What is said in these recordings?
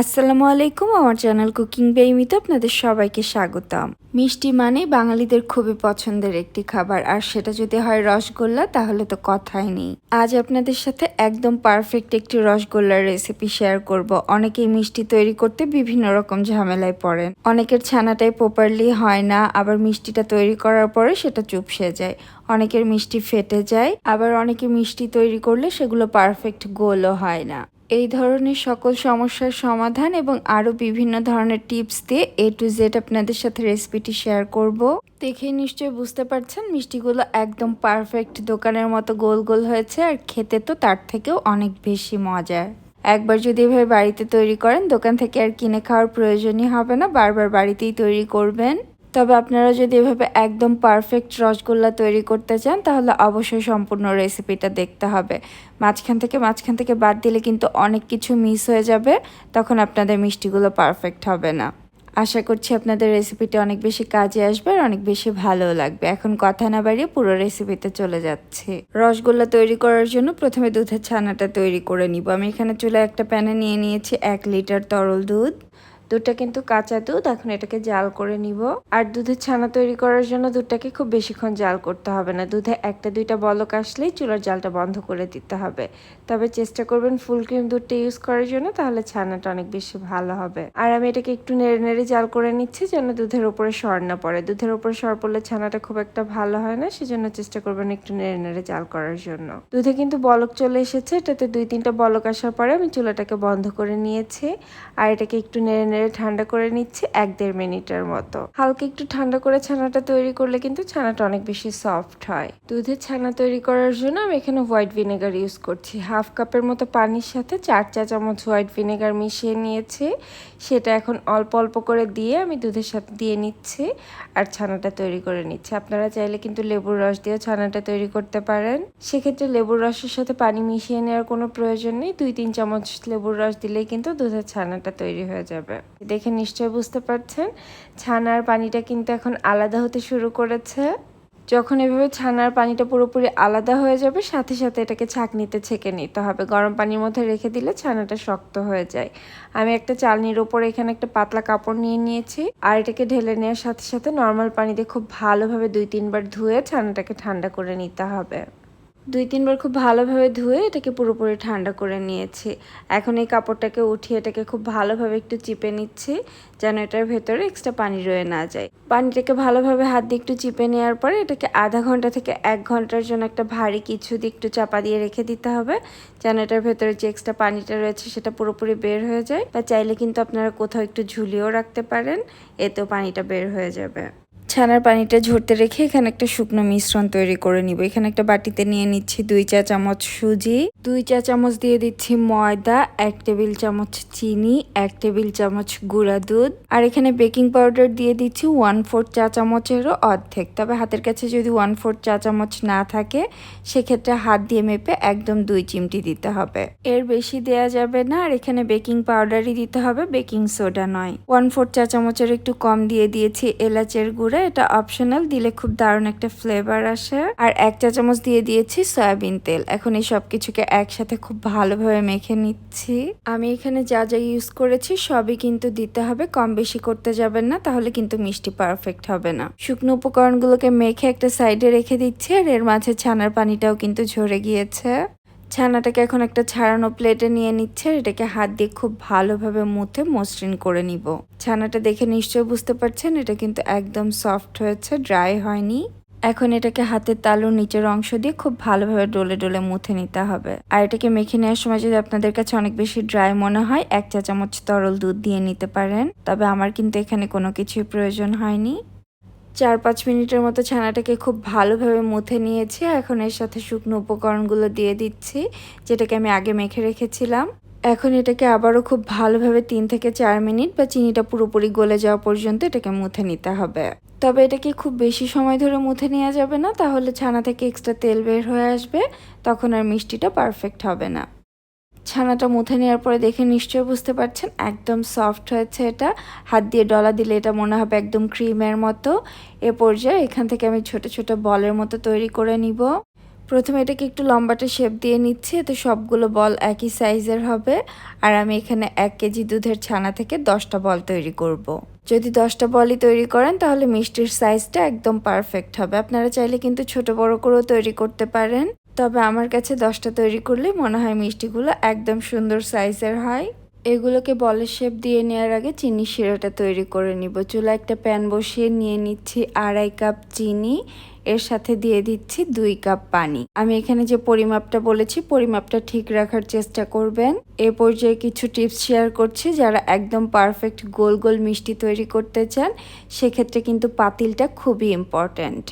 আসসালামু আলাইকুম, আমার চ্যানেল কুকিং বেইমিতে আপনাদের সবাইকে স্বাগতম। মিষ্টি মানে বাঙালিদের খুবই পছন্দের একটি খাবার, আর সেটা যদি হয় রসগোল্লা, তাহলে তো কথাই নেই। আজ আপনাদের সাথে একদম পারফেক্ট একটি রসগোল্লার রেসিপি শেয়ার করব। অনেকেই মিষ্টি তৈরি করতে বিভিন্ন রকম ঝামেলায় পড়েন। অনেকের ছানাটাই প্রপারলি হয় না, আবার মিষ্টিটা তৈরি করার পরে সেটা চুপসে যায়। অনেকের মিষ্টি ফেটে যায়, আবার অনেকে মিষ্টি তৈরি করলে সেগুলো পারফেক্ট গোলও হয় না। এই ধরনের সকল সমস্যার সমাধান এবং আরও বিভিন্ন ধরনের টিপস দিয়ে এ টু জেড আপনাদের সাথে রেসিপিটি শেয়ার করব। দেখেই নিশ্চয়ই বুঝতে পারছেন, মিষ্টিগুলো একদম পারফেক্ট দোকানের মতো গোল গোল হয়েছে আর খেতে তো তার থেকেও অনেক বেশি মজার। একবার যদি এভাবে বাড়িতে তৈরি করেন, দোকান থেকে আর কিনে খাওয়ার প্রয়োজনই হবে না, বারবার বাড়িতেই তৈরি করবেন। তবে আপনারা যদি এভাবে একদম পারফেক্ট রসগোল্লা তৈরি করতে চান, তাহলে অবশ্যই সম্পূর্ণ রেসিপিটা দেখতে হবে। মাঝখান থেকে মাঝখান থেকে বাদ দিলে কিন্তু অনেক কিছু মিস হয়ে যাবে, তখন আপনাদের মিষ্টিগুলো পারফেক্ট হবে না। আশা করছি আপনাদের রেসিপিটা অনেক বেশি কাজে আসবে আর অনেক বেশি ভালোও লাগবে। এখন কথা না বাড়িয়ে পুরো রেসিপিতে চলে যাচ্ছে। রসগোল্লা তৈরি করার জন্য প্রথমে দুধের ছানাটা তৈরি করে নিব। আমি এখানে চুলে একটা প্যানে নিয়ে নিয়েছি এক লিটার তরল দুধ। দুধটা কিন্তু কাঁচা দুধ, এখন এটাকে জাল করে নিব। আর দুধের ছানা তৈরি করার জন্য দুধটাকে খুব বেশিক্ষণ জাল করতে হবে না। দুধে একটা, দুইটা বলক আসলেই চুলার জালটা বন্ধ করে দিতে হবে। তবে চেষ্টা করবেন ফুল ক্রিম দুধটা ইউজ করার জন্য, তাহলে ছানাটা অনেক বেশি ভালো হবে। আর আমি এটাকে একটু নেড়ে নেড়ে জাল করে নিচ্ছি যেন দুধের উপরে সর না পড়ে। দুধের উপরে সর পড়লে ছানাটা খুব একটা ভালো হয় না, সেজন্য চেষ্টা করবেন একটু নেড়ে নেড়ে জাল করার জন্য। দুধে কিন্তু বলক চলে এসেছে, এটাতে দুই, তিনটা বলক আসার পরে আমি চুলাটাকে বন্ধ করে নিয়েছি। আর এটাকে একটু নেড়ে নেড়ে ঠান্ডা করে নিচ্ছি এক দেড় মিনিটের মতো। হালকা একটু ঠান্ডা করে ছানাটা তৈরি করলে কিন্তু ছানাটা অনেক বেশি সফট হয়। দুধের ছানা তৈরি করার জন্য আমি এখানে হোয়াইট ভিনেগার ইউজ করছি। হাফ কাপের মতো পানির সাথে চার চা চামচ হোয়াইট ভিনেগার মিশিয়ে নিয়েছি। সেটা এখন অল্প অল্প করে দিয়ে আমি দুধের সাথে দিয়ে নিচ্ছি আর ছানাটা তৈরি করে নিচ্ছি। আপনারা চাইলে কিন্তু লেবুর রস দিয়েও ছানাটা তৈরি করতে পারেন। সেক্ষেত্রে লেবুর রসের সাথে পানি মিশিয়ে নেওয়ার কোনো প্রয়োজন নেই। দুই, তিন চামচ লেবুর রস দিলেই কিন্তু দুধের ছানাটা তৈরি হয়ে যাবে। দেখে নিশ্চয়ই বুঝতে পারছেন। ছানার পানিটা কিন্তু এখন আলাদা হতে শুরু করেছে। যখন এভাবে ছানার পানিটা পুরোপুরি আলাদা হয়ে যাবে, সাথে সাথে এটাকে ছাঁকনিতে ছেঁকে নিতে হবে। গরম পানির মধ্যে রেখে দিলে ছানাটা শক্ত হয়ে যায়। আমি একটা চালনির ওপরে এখানে একটা পাতলা কাপড় নিয়ে নিয়েছি আর এটাকে ঢেলে নেওয়ার সাথে সাথে নর্মাল পানিতে খুব ভালোভাবে দুই তিনবার ধুয়ে ছানাটাকে ঠান্ডা করে নিতে হবে। দুই, তিনবার খুব ভালোভাবে ধুয়ে এটাকে পুরোপুরি ঠান্ডা করে নিয়েছি। এখন এই কাপড়টাকে উঠিয়ে এটাকে খুব ভালোভাবে একটু চিপে নিচ্ছি, যেন এটার ভেতরে এক্সট্রা পানি রয়ে না যায়। পানিটাকে ভালোভাবে হাত দিয়ে একটু চিপে নেওয়ার পরে এটাকে আধা ঘণ্টা থেকে এক ঘণ্টার জন্য একটা ভারী কিছু দিয়ে একটু চাপা দিয়ে রেখে দিতে হবে, যেন এটার ভেতরে যে এক্সট্রা পানিটা রয়েছে সেটা পুরোপুরি বের হয়ে যায়। বা চাইলে কিন্তু আপনারা কোথাও একটু ঝুলিয়েও রাখতে পারেন, এতেও পানিটা বের হয়ে যাবে। ছানার পানিটা ঝরতে রেখে এখানে একটা শুকনো মিশ্রণ তৈরি করে নিব। এখানে একটা বাটিতে নিয়ে নিচ্ছি দুই চা চামচ সুজি, দুই চা চামচ দিয়ে দিচ্ছি ময়দা, এক টেবিল চামচ চিনি, এক টেবিল চামচ গুঁড়া দুধ আর এখানে বেকিং পাউডার দিয়ে দিচ্ছি ওয়ান ফোর চা চামচেরও অর্ধেক। তবে হাতের কাছে যদি ওয়ান ফোর চা চামচ না থাকে, সেক্ষেত্রে হাত দিয়ে মেপে একদম দুই চিমটি দিতে হবে। এর বেশি দেয়া যাবে না আর এখানে বেকিং পাউডারই দিতে হবে, বেকিং সোডা নয়। ওয়ান ফোর চা চামচের একটু কম দিয়ে দিয়েছি এলাচের গুঁড়া এটা অপশনাল দিলে খুব দারুণ একটা ফ্লেভার আসে। আর এক চা চামচ দিয়ে দিয়েছি সয়াবিন তেল। এখন এই সব কিছুকে একসাথে খুব ভালোভাবে মেখে নিচ্ছি। আমি এখানে যা যা ইউজ করেছি, সবই কিন্তু দিতে হবে, কম বেশি করতে যাবেন না, তাহলে কিন্তু মিষ্টি পারফেক্ট হবে না। শুকনো উপকরণগুলোকে মেখে একটা সাইডে রেখে দিচ্ছি, আর এর মাঝে ছানার পানিটাও কিন্তু ঝরে গিয়েছে। ছানাটাকে এখন একটা ছাড়ানো প্লেটে নিয়ে নিচ্ছে, এটাকে হাত দিয়ে খুব ভালোভাবে মুথে মসৃণ করে নিব। ছানাটা দেখে নিশ্চয়ই বুঝতে পারছেন, এটা কিন্তু একদম সফট হয়েছে, ড্রাই হয়নি। এখন এটাকে হাতের তালুর নিচের অংশ দিয়ে খুব ভালোভাবে ডলে ডলে মুথে নিতে হবে। আর এটাকে মেখে নেওয়ার সময় যদি আপনাদের কাছে অনেক বেশি ড্রাই মনে হয়, এক চা চামচ তরল দুধ দিয়ে নিতে পারেন। তবে আমার কিন্তু এখানে কোনো কিছুই প্রয়োজন হয়নি। চার পাঁচ মিনিটের মতো ছানাটাকে খুব ভালোভাবে মুথে নিয়েছি এখন এর সাথে শুকনো উপকরণগুলো দিয়ে দিচ্ছি, যেটাকে আমি আগে মেখে রেখেছিলাম। এখন এটাকে আবারও খুব ভালোভাবে তিন থেকে চার মিনিট বা চিনিটা পুরোপুরি গলে যাওয়া পর্যন্ত এটাকে মুথে নিতে হবে। তবে এটাকে খুব বেশি সময় ধরে মুথে নেওয়া যাবে না, তাহলে ছানা থেকে এক্সট্রা তেল বের হয়ে আসবে, তখন আর মিষ্টিটা পারফেক্ট হবে না। ছানাটা মুথে নেওয়ার পরে দেখে নিশ্চয়ই বুঝতে পারছেন, একদম সফট হয়েছে এটা। হাত দিয়ে ডলা দিলে এটা মনে হবে একদম ক্রিমের মতো। এ পর্যায়ে এখান থেকে আমি ছোট ছোট বলের মতো তৈরি করে নিব। প্রথমে এটাকে একটু লম্বাটে শেপ দিয়ে নিচ্ছি, এতে সবগুলো বল একই সাইজের হবে। আর আমি এখানে এক কেজি দুধের ছানা থেকে দশটা বল তৈরি করব। যদি দশটা বলই তৈরি করেন, তাহলে মিষ্টির সাইজটা একদম পারফেক্ট হবে। আপনারা চাইলে কিন্তু ছোট বড় করেও তৈরি করতে পারেন। তবে আমার কাছে দশটা তৈরি করলে মনে হয় মিষ্টিগুলো একদম সুন্দর সাইজের হয়। এগুলোকে বলের শেপ দিয়ে নেওয়ার আগে চিনি শিরাটা তৈরি করে নিব। চুলা একটা প্যান বসিয়ে নিয়ে নিচ্ছি আড়াই কাপ চিনি, এর সাথে দিয়ে দিচ্ছি দুই কাপ পানি। আমি এখানে যে পরিমাপটা বলেছি, পরিমাপটা ঠিক রাখার চেষ্টা করবেন। এ পর্যায়ে কিছু টিপস শেয়ার করছি যারা একদম পারফেক্ট গোল গোল মিষ্টি তৈরি করতে চান, সেক্ষেত্রে কিন্তু পাতিলটা খুবই ইম্পর্ট্যান্ট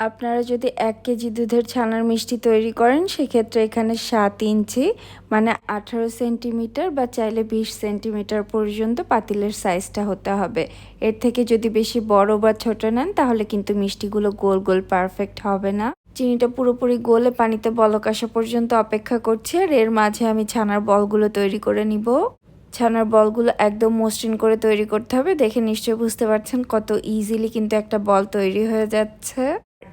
আপনারা যদি এক কেজি দুধের ছানার মিষ্টি তৈরি করেন, সেক্ষেত্রে এখানে সাত ইঞ্চি মানে আঠারো সেন্টিমিটার বা চাইলে বিশ সেন্টিমিটার পর্যন্ত পাতিলের সাইজটা হতে হবে। এর থেকে যদি বেশি বড় বা ছোট নেন, তাহলে কিন্তু মিষ্টিগুলো গোল গোল পারফেক্ট হবে না। চিনিটা পুরোপুরি গলে পানিতে বলক আসা পর্যন্ত অপেক্ষা করছি, আর এর মাঝে আমি ছানার বলগুলো তৈরি করে নিব। ছানার বলগুলো একদম মসৃণ করে তৈরি করতে হবে। দেখে নিশ্চয়ই বুঝতে পারছেন কত ইজিলি কিন্তু একটা বল তৈরি হয়ে যাচ্ছে।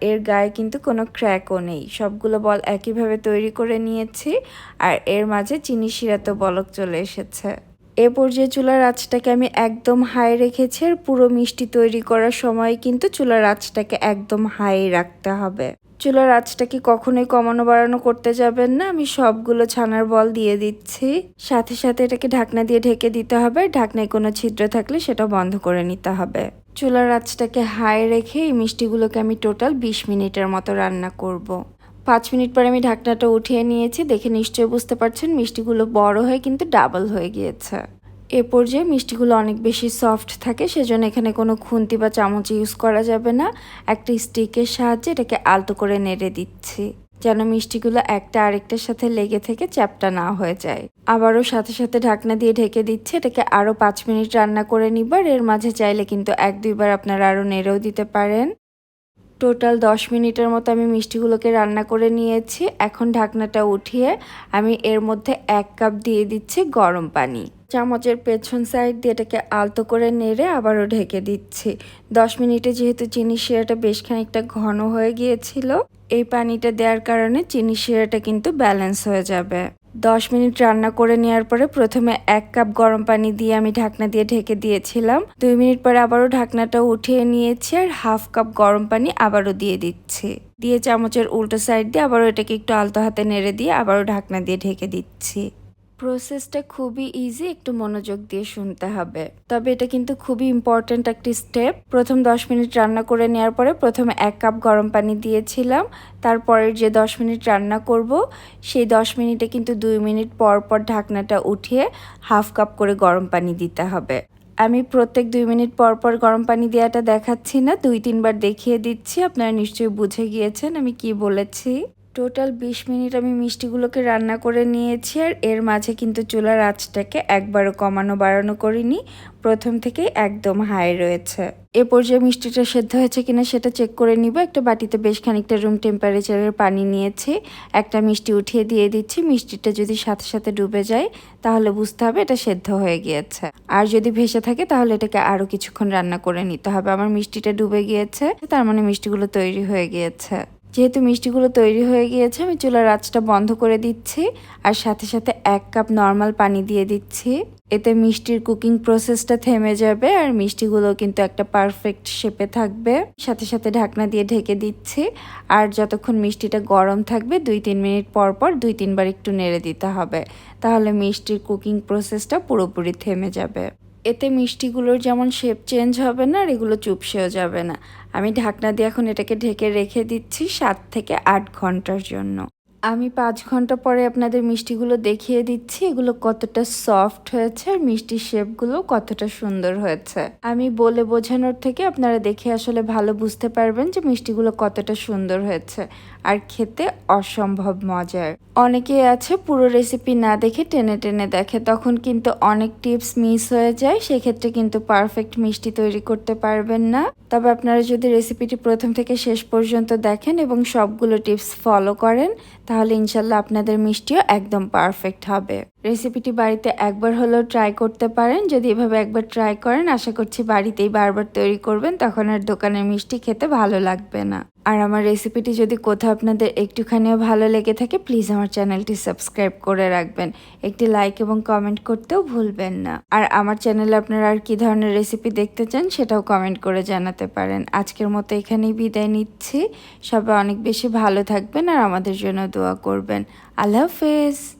এর গায়ে কিন্তু কোনো ক্র্যাকও নেই। সবগুলো বল একইভাবে তৈরি করে নিয়েছি আর এর মাঝে চিনি শিরাতে বলক চলে এসেছে। এ পর্যায়ে চুলার আঁচটাকে আমি একদম হাই রেখেছি আর পুরো মিষ্টি তৈরি করার সময় কিন্তু চুলার আঁচটাকে একদম হাই রাখতে হবে। চুলার আঁচটাকে কখনোই কমানো বাড়ানো করতে যাবেন না। আমি সবগুলো ছানার বল দিয়ে দিচ্ছি। সাথে সাথে এটাকে ঢাকনা দিয়ে ঢেকে দিতে হবে। ঢাকনায় কোনো ছিদ্র থাকলে সেটা বন্ধ করে নিতে হবে। চুলার আঁচটাকে হাই রেখে এই মিষ্টিগুলোকে আমি টোটাল বিশ মিনিটের মতো রান্না করব। পাঁচ মিনিট পরে আমি ঢাকনাটা উঠিয়ে নিয়েছি, দেখে নিশ্চয়ই বুঝতে পারছেন মিষ্টিগুলো বড় হয়ে কিন্তু ডাবল হয়ে গিয়েছে। এ পর্যায়ে মিষ্টিগুলো অনেক বেশি সফট থাকে, সেজন্য এখানে কোনো খুন্তি বা চামচ ইউজ করা যাবে না। একটা স্টিকের সাহায্যে এটাকে আলতো করে নেড়ে দিচ্ছি। যেন মিষ্টিগুলো একটা আরেকটার সাথে লেগে থেকে চ্যাপটা না হয়ে যায়। আবারও সাথে সাথে ঢাকনা দিয়ে ঢেকে দিচ্ছে, এটাকে আরও পাঁচ মিনিট রান্না করে নিবার। এর মাঝে চাইলে কিন্তু এক দুইবার আপনারা আরও নেড়েও দিতে পারেন। টোটাল দশ মিনিটের মতো আমি মিষ্টিগুলোকে রান্না করে নিয়েছি। এখন ঢাকনাটা উঠিয়ে আমি এর মধ্যে এক কাপ দিয়ে দিচ্ছি গরম পানি। চামচের পেছন সাইড দিয়ে এটাকে আলতো করে নেড়ে আবারও ঢেকে দিচ্ছি। দশ মিনিটে যেহেতু চিনি শিরাটা বেশ খানিকটা ঘন হয়ে গিয়েছিল এই পানিটা দেওয়ার কারণে চিনি শিরাটা কিন্তু ব্যালেন্স হয়ে যাবে। দশ মিনিট রান্না করে নেওয়ার পরে প্রথমে এক কাপ গরম পানি দিয়ে আমি ঢাকনা দিয়ে ঢেকে দিয়েছিলাম। দুই মিনিট পরে আবারও ঢাকনাটা উঠিয়ে নিয়েছি আর হাফ কাপ গরম পানি আবারও দিয়ে দিচ্ছি। দিয়ে চামচের উল্টো সাইড দিয়ে আবারও এটাকে একটু আলতো হাতে নেড়ে দিয়ে আবারও ঢাকনা দিয়ে ঢেকে দিচ্ছি। প্রসেসটা খুবই ইজি একটু মনোযোগ দিয়ে শুনতে হবে। তবে এটা কিন্তু খুবই ইম্পর্ট্যান্ট একটি স্টেপ প্রথম দশ মিনিট রান্না করে নেওয়ার পরে প্রথমে এক কাপ গরম পানি দিয়েছিলাম। তারপরের যে দশ মিনিট রান্না করব, সেই দশ মিনিটে কিন্তু দুই মিনিট পর পর ঢাকনাটা উঠিয়ে হাফ কাপ করে গরম পানি দিতে হবে। আমি প্রত্যেক দুই মিনিট পর পর গরম পানি দেওয়াটা দেখাচ্ছি না, দুই তিনবার দেখিয়ে দিচ্ছি। আপনারা নিশ্চয়ই বুঝে গিয়েছেন আমি কি বলেছি। টোটাল বিশ মিনিট আমি মিষ্টিগুলোকে রান্না করে নিয়েছি আর এর মাঝে কিন্তু চুলার আঁচটাকে একবারও কমানো বাড়ানো করিনি। প্রথম থেকেই একদম হাই রয়েছে। এ পর্যায়ে মিষ্টিটা সেদ্ধ হয়েছে কিনা সেটা চেক করে নিব। একটা বাটিতে বেশ খানিকটা রুম টেম্পারেচারের পানি নিয়েছি। একটা মিষ্টি উঠিয়ে দিয়ে দিচ্ছি। মিষ্টিটা যদি সাথে সাথে ডুবে যায়, তাহলে বুঝতে হবে এটা সেদ্ধ হয়ে গিয়েছে। আর যদি ভেসে থাকে, তাহলে এটাকে আরও কিছুক্ষণ রান্না করে নিতে হবে। আমার মিষ্টিটা ডুবে গিয়েছে, তার মানে মিষ্টিগুলো তৈরি হয়ে গিয়েছে। যেহেতু মিষ্টিগুলো তৈরি হয়ে গিয়েছে, আমি চুলার আঁচটা বন্ধ করে দিচ্ছি আর সাথে সাথে এক কাপ নর্মাল পানি দিয়ে দিচ্ছি। এতে মিষ্টির কুকিং প্রসেসটা থেমে যাবে আর মিষ্টিগুলো কিন্তু একটা পারফেক্ট শেপে থাকবে। সাথে সাথে ঢাকনা দিয়ে ঢেকে দিচ্ছি আর যতক্ষণ মিষ্টিটা গরম থাকবে, দুই তিন মিনিট পর পর দুই তিনবার একটু নেড়ে দিতে হবে। তাহলে মিষ্টির কুকিং প্রসেসটা পুরোপুরি থেমে যাবে। এতে মিষ্টিগুলোর যেমন শেপ চেঞ্জ হবে না আর এগুলো চুপসেও যাবে না। আমি ঢাকনা দিয়ে এখন এটাকে ঢেকে রেখে দিচ্ছি সাত থেকে আট ঘণ্টার জন্য। আমি পাঁচ ঘণ্টা পরে আপনাদের মিষ্টিগুলো দেখিয়ে দিচ্ছি। এগুলো কতটা সফট হয়েছে আর মিষ্টির শেপগুলো কতটা সুন্দর হয়েছে। আমি বলে বোঝানোর থেকে আপনারা দেখে আসলে ভালো বুঝতে পারবেন যে মিষ্টিগুলো কতটা সুন্দর হয়েছে আর খেতে অসম্ভব মজার। অনেকে আছে পুরো রেসিপি না দেখে টেনে টেনে দেখে, তখন কিন্তু অনেক টিপস মিস হয়ে যায়, সেক্ষেত্রে কিন্তু পারফেক্ট মিষ্টি তৈরি করতে পারবেন না। তবে আপনারা যদি রেসিপিটি প্রথম থেকে শেষ পর্যন্ত দেখেন এবং সবগুলো টিপস ফলো করেন তাহলে ইনশাল্লাহ আপনাদের মিষ্টিও একদম পারফেক্ট হবে। রেসিপিটি বাড়িতে একবার হলেও ট্রাই করতে পারেন। যদি এভাবে একবার ট্রাই করেন, আশা করছি বাড়িতেই বারবার তৈরি করবেন, তখন আর দোকানের মিষ্টি খেতে ভালো লাগবে না। আর আমার রেসিপিটি যদি কোথাও আপনাদের একটুখানিও ভালো লেগে থাকে প্লিজ আমার চ্যানেলটি সাবস্ক্রাইব করে রাখবেন। একটি লাইক এবং কমেন্ট করতেও ভুলবেন না। আর আমার চ্যানেলে আপনারা আর কি ধরনের রেসিপি দেখতে চান, সেটাও কমেন্ট করে জানাতে পারেন। আজকের মতো এখানেই বিদায় নিচ্ছি। সবাই অনেক বেশি ভালো থাকবেন আর আমাদের জন্য দোয়া করবেন। আল্লাহ হাফেজ।